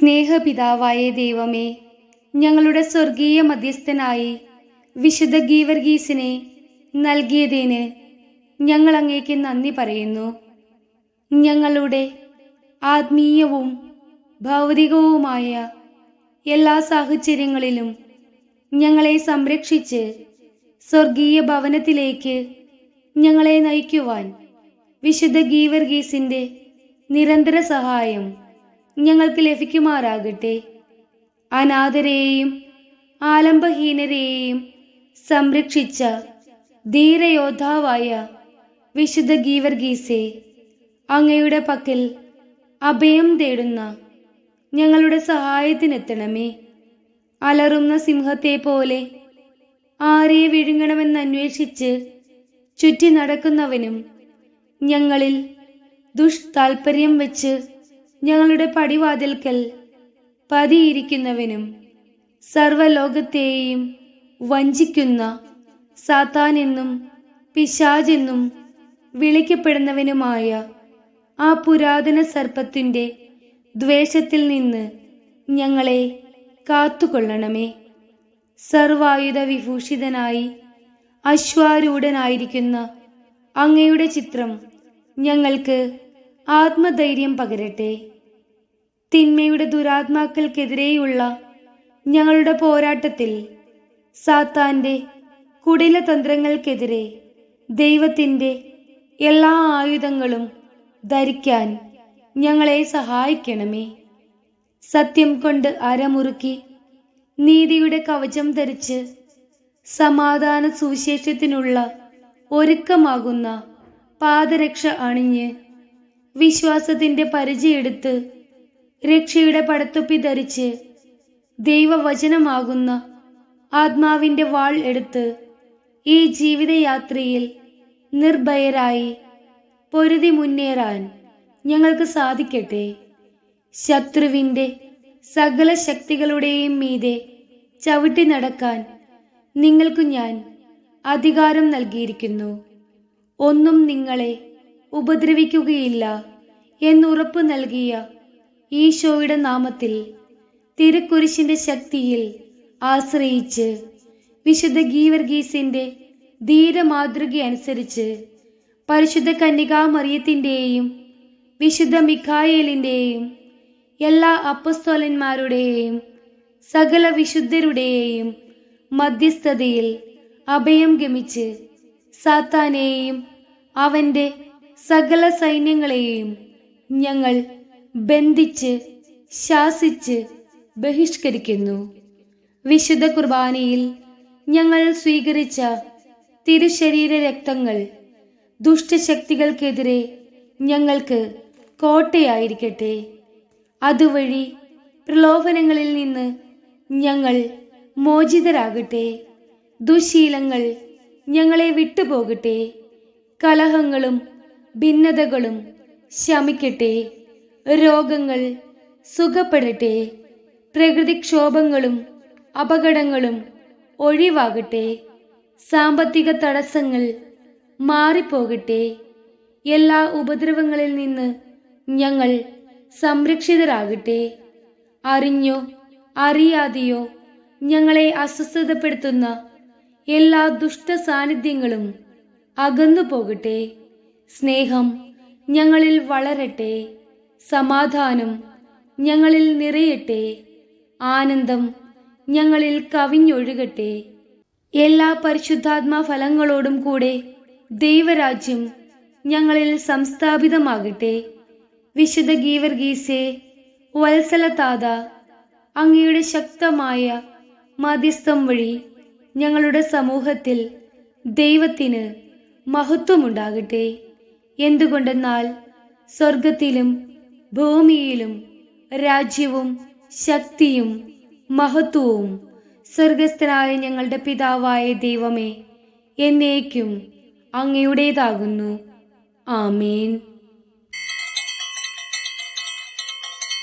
സ്നേഹപിതാവായ ദൈവമേ ഞങ്ങളുടെ സ്വർഗീയ മധ്യസ്ഥനായി വിശുദ്ധ ഗീവർഗീസിനെ നൽകിയതിന് ഞങ്ങൾ അങ്ങേക്ക് നന്ദി പറയുന്നു. ഞങ്ങളുടെ ആത്മീയവും ഭൗതികവുമായ എല്ലാ സാഹചര്യങ്ങളിലും ഞങ്ങളെ സംരക്ഷിച്ച് സ്വർഗീയ ഭവനത്തിലേക്ക് ഞങ്ങളെ നയിക്കുവാൻ വിശുദ്ധ ഗീവർഗീസിന്റെ നിരന്തര സഹായം ഞങ്ങൾക്ക് ലഭിക്കുമാറാകട്ടെ. അനാഥരെയും ആലംബഹീനരെയും സംരക്ഷിച്ച ധീരയോദ്ധാവായ വിശുദ്ധ ഗീവർഗീസെ അങ്ങയുടെ പക്കൽ അഭയം തേടുന്ന ഞങ്ങളുടെ സഹായത്തിനെത്തണമേ. അലറുന്ന സിംഹത്തെ പോലെ ആരെ വിഴുങ്ങണമെന്ന് അന്വേഷിച്ച് ചുറ്റി നടക്കുന്നവനും ഞങ്ങളിൽ ദുഷ്താൽപര്യം വെച്ച് ഞങ്ങളുടെ പടിവാതിൽക്കൽ പതിയിരിക്കുന്നവനും സർവലോകത്തെയും വഞ്ചിക്കുന്ന സാത്താനെന്നും പിശാജെന്നും വിളിക്കപ്പെടുന്നവനുമായ ആ പുരാതന സർപ്പത്തിന്റെ ദ്വേഷത്തിൽ നിന്ന് ഞങ്ങളെ കാത്തുകൊള്ളണമേ. സർവായുധ വിഭൂഷിതനായി അശ്വാരൂഢനായിരിക്കുന്ന അങ്ങയുടെ ചിത്രം ഞങ്ങൾക്ക് ആത്മധൈര്യം പകരട്ടെ. തിന്മയുടെ ദുരാത്മാക്കൾക്കെതിരെയുള്ള ഞങ്ങളുടെ പോരാട്ടത്തിൽ സാത്താന്റെ കുടില തന്ത്രങ്ങൾക്കെതിരെ ദൈവത്തിന്റെ എല്ലാ ആയുധങ്ങളും ധരിക്കാൻ ഞങ്ങളെ സഹായിക്കണമേ. സത്യം കൊണ്ട് അരമുറുക്കി നീതിയുടെ കവചം ധരിച്ച് സമാധാന സുവിശേഷത്തിനുള്ള ഒരുക്കമാകുന്ന പാദരക്ഷ അണിഞ്ഞ് വിശ്വാസത്തിന്റെ പരിചയെടുത്ത് രക്ഷയുടെ പടത്തൊപ്പി ധരിച്ച് ദൈവവചനമാകുന്ന ആത്മാവിന്റെ വാൾ എടുത്ത് ഈ ജീവിതയാത്രയിൽ നിർഭയരായി പൊരുതി മുന്നേറാൻ ഞങ്ങൾക്ക് സാധിക്കട്ടെ. ശത്രുവിന്റെ സകല ശക്തികളുടെയും മീതെ ചവിട്ടി നടക്കാൻ നിങ്ങൾക്കു ഞാൻ അധികാരം നൽകിയിരിക്കുന്നു. ഒന്നും നിങ്ങളെ ഉപദ്രവിക്കുകയില്ല എന്നുറപ്പ് നൽകിയ ഈശോയുടെ നാമത്തിൽ തിരുക്കുരിശിന്റെ ശക്തിയിൽ ആശ്രയിച്ച് വിശുദ്ധ ഗീവർഗീസിന്റെ ധീരമാതൃക അനുസരിച്ച് പരിശുദ്ധ കന്യകാമറിയത്തിന്റെയും വിശുദ്ധ മിഖായേലിന്റെയും എല്ലാ അപ്പസ്തോലന്മാരുടെയും സകല വിശുദ്ധരുടെയും മധ്യസ്ഥതയിൽ അഭയം ഗമിച്ച് സാത്താനെയും അവന്റെ സകല സൈന്യങ്ങളെയും ഞങ്ങൾ ബന്ധിച്ച് ശാസിച്ച് ബഹിഷ്കരിക്കുന്നു. വിശുദ്ധ കുർബാനയിൽ ഞങ്ങൾ സ്വീകരിച്ച തിരുശരീര രക്തങ്ങൾ ദുഷ്ടശക്തികൾക്കെതിരെ ഞങ്ങൾക്ക് കോട്ടയായിരിക്കട്ടെ. അതുവഴി പ്രലോഭനങ്ങളിൽ നിന്ന് ഞങ്ങൾ മോചിതരാകട്ടെ. ദുശീലങ്ങൾ ഞങ്ങളെ വിട്ടുപോകട്ടെ. കലഹങ്ങളും ഭിന്നതകളും ശമിക്കട്ടെ. രോഗങ്ങൾ സുഖപ്പെടട്ടെ. പ്രകൃതിക്ഷോഭങ്ങളും അപകടങ്ങളും ഒഴിവാകട്ടെ. സാമ്പത്തിക തടസ്സങ്ങൾ മാറിപ്പോകട്ടെ. എല്ലാ ഉപദ്രവങ്ങളിൽ നിന്ന് ഞങ്ങൾ സംരക്ഷിതരാകട്ടെ. അറിഞ്ഞോ അറിയാതെയോ ഞങ്ങളെ അസ്വസ്ഥതപ്പെടുത്തുന്ന എല്ലാ ദുഷ്ട സാന്നിധ്യങ്ങളും അകന്നു പോകട്ടെ സ്നേഹം ഞങ്ങളിൽ വളരട്ടെ സമാധാനം ഞങ്ങളിൽ നിറയട്ടെ ആനന്ദം ഞങ്ങളിൽ കവിഞ്ഞൊഴുകട്ടെ. എല്ലാ പരിശുദ്ധാത്മാ ഫലങ്ങളോടും കൂടെ ദൈവരാജ്യം ഞങ്ങളിൽ സംസ്ഥാപിതമാകട്ടെ. വിശുദ്ധ ഗീവർഗീസെ വത്സലതാത അങ്ങയുടെ ശക്തമായ മധ്യസ്ഥം വഴി ഞങ്ങളുടെ സമൂഹത്തിൽ ദൈവത്തിന് മഹത്വമുണ്ടാകട്ടെ. എന്തുകൊണ്ടെന്നാൽ സ്വർഗത്തിലും ഭൂമിയിലും രാജ്യവും ശക്തിയും മഹത്വവും സ്വർഗസ്ഥനായ ഞങ്ങളുടെ പിതാവായ ദൈവമേ എന്നേക്കും അങ്ങയുടേതാകുന്നു. ആമേൻ.